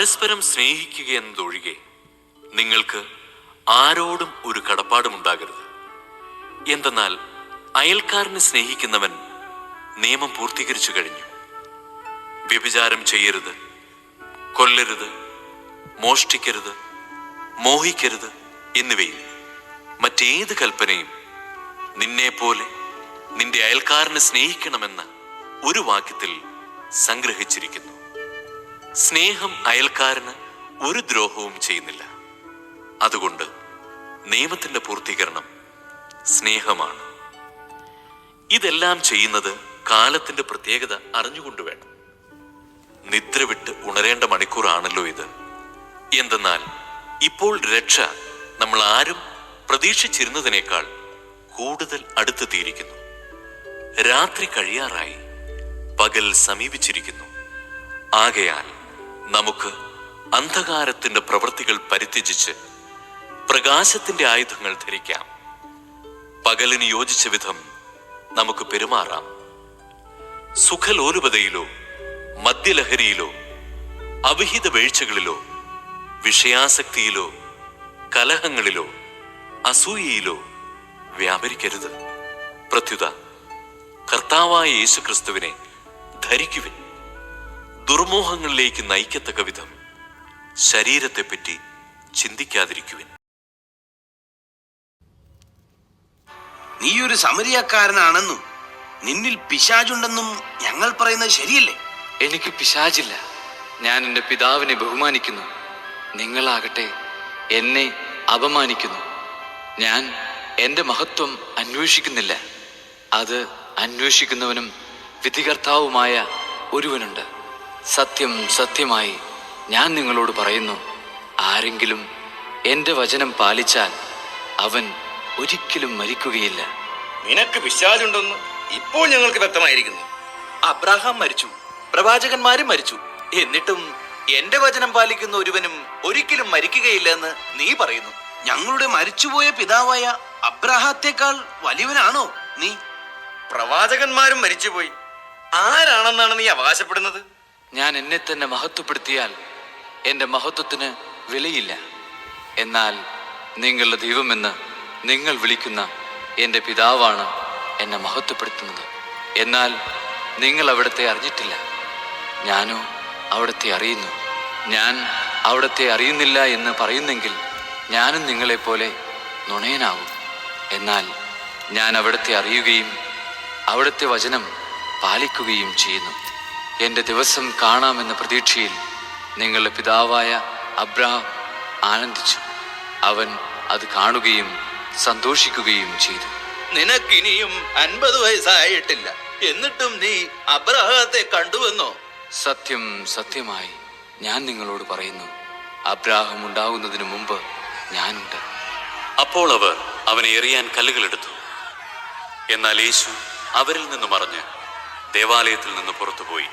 പരസ്പരം സ്നേഹിക്കുക എന്നതൊഴികെ നിങ്ങൾക്ക് ആരോടും ഒരു കടപ്പാടുമുണ്ടാകരുത്. എന്തെന്നാൽ അയൽക്കാരനെ സ്നേഹിക്കുന്നവൻ നിയമം പൂർത്തീകരിച്ചു കഴിഞ്ഞു. വ്യഭിചാരം ചെയ്യരുത് കൊല്ലരുത് മോഷ്ടിക്കരുത് മോഹിക്കരുത് എന്നിവയും മറ്റേത് കൽപ്പനയും നിന്നെപ്പോലെ നിന്റെ അയൽക്കാരനെ സ്നേഹിക്കണമെന്ന ഒരു വാക്യത്തിൽ സംഗ്രഹിച്ചിരിക്കുന്നു. സ്നേഹം അയൽക്കാരന് ഒരു ദ്രോഹവും ചെയ്യുന്നില്ല. അതുകൊണ്ട് നിയമത്തിന്റെ പൂർത്തീകരണം സ്നേഹമാണ്. ഇതെല്ലാം ചെയ്യുന്നത് കാലത്തിന്റെ പ്രത്യേകത അറിഞ്ഞുകൊണ്ട് വേണം. നിദ്ര വിട്ട് ഉണരേണ്ട മണിക്കൂറാണല്ലോ ഇത്. എന്തെന്നാൽ ഇപ്പോൾ രക്ഷ നമ്മൾ ആരും പ്രതീക്ഷിച്ചിരുന്നതിനേക്കാൾ കൂടുതൽ അടുത്തെത്തിയിരിക്കുന്നു രാത്രി കഴിയാറായി പകൽ സമീപിച്ചിരിക്കുന്നു. ആകയാൽ നമുക്ക് അന്ധകാരത്തിന്റെ പ്രവൃത്തികൾ പരിത്യജിച്ച് പ്രകാശത്തിന്റെ ആയുധങ്ങൾ ധരിക്കാം. പകലിന് യോജിച്ച വിധം നമുക്ക് പെരുമാറാം. സുഖലോലുപതയിലോ മദ്യലഹരിയിലോ അവിഹിത വീഴ്ചകളിലോ വിഷയാസക്തിയിലോ കലഹങ്ങളിലോ അസൂയയിലോ വ്യാപരിക്കരുത്. പ്രത്യുത കർത്താവായ യേശുക്രിസ്തുവിനെ ധരിക്കുവിൻ. ദുർമോഹങ്ങളിലേക്ക് നയിക്കത്തക്ക വിധം ശരീരത്തെപ്പറ്റി ചിന്തിക്കാതിരിക്കുവിൻ. നീ ഒരു സമരിയക്കാരനാണെന്നും നിന്നിൽ പിശാജുണ്ടെന്നും ഞങ്ങൾ പറയുന്നത് ശരിയല്ലേ? എനിക്ക് പിശാചില്ല. ഞാൻ എന്റെ പിതാവിനെ ബഹുമാനിക്കുന്നു. നിങ്ങളാകട്ടെ എന്നെ അപമാനിക്കുന്നു. ഞാൻ എന്റെ മഹത്വം അന്വേഷിക്കുന്നില്ല. അത് അന്വേഷിക്കുന്നവനും വിധികർത്താവുമായ ഒരുവനുണ്ട്. സത്യം സത്യമായി ഞാൻ നിങ്ങളോട് പറയുന്നു. ആരെങ്കിലും എന്റെ വചനം പാലിച്ചാൽ അവൻ ഒരിക്കലും മരിക്കുകയില്ല. നിനക്ക് വിശ്വാസമുണ്ടെന്ന് ഇപ്പോൾ ഞങ്ങൾക്ക് വ്യക്തമായിരിക്കുന്നു. അബ്രാഹാം മരിച്ചു പ്രവാചകന്മാരും മരിച്ചു. എന്നിട്ടും എന്റെ വചനം പാലിക്കുന്ന ഒരുവനും ഒരിക്കലും മരിക്കുകയില്ല എന്ന് നീ പറയുന്നു. ഞങ്ങളുടെ മരിച്ചുപോയ പിതാവായ അബ്രാഹത്തെക്കാൾ വലിയവനാണോ നീ? പ്രവാചകന്മാരും മരിച്ചുപോയി. ആരാണെന്നാണ് നീ അവകാശപ്പെടുന്നത്? ഞാൻ എന്നെ തന്നെ മഹത്വപ്പെടുത്തിയാൽ എന്റെ മഹത്വത്തിന് വിലയില്ല. എന്നാൽ നിങ്ങളുടെ ദൈവമെന്ന് നിങ്ങൾ വിളിക്കുന്ന എന്റെ പിതാവാണ് എന്നെ മഹത്വപ്പെടുത്തുന്നത്. എന്നാൽ നിങ്ങൾ അവിടത്തെ അറിഞ്ഞിട്ടില്ല. ഞാനോ അവിടത്തെ അറിയുന്നു. ഞാൻ അവിടത്തെ അറിയുന്നില്ല എന്ന് പറയുന്നെങ്കിൽ ഞാനും നിങ്ങളെപ്പോലെ നുണയനാകും. എന്നാൽ ഞാൻ അവിടത്തെ അറിയുകയും അവിടുത്തെ വചനം പാലിക്കുകയും ചെയ്യുന്നു. എന്റെ ദിവസം കാണാമെന്ന പ്രതീക്ഷയിൽ നിങ്ങളുടെ പിതാവായ അബ്രഹാം ആനന്ദിച്ചു. അവൻ അത് കാണുകയും സന്തോഷിക്കുകയും ചെയ്തു. നിനക്കിനിയും അൻപത് വയസ്സായിട്ടില്ല. എന്നിട്ടും നീ അബ്രഹത്തെ കണ്ടുവെന്നോ? സത്യം സത്യമായി ഞാൻ നിങ്ങളോട് പറയുന്നു. അബ്രാഹം ഉണ്ടാകുന്നതിന് മുമ്പ് ഞാനുണ്ട്. അപ്പോൾ അവർ അവനെ എറിയാൻ കല്ലുകളെടുത്തു എന്നാൽ യേശു അവരിൽ നിന്ന് മറഞ്ഞ് ദേവാലയത്തിൽ നിന്ന് പുറത്തുപോയി.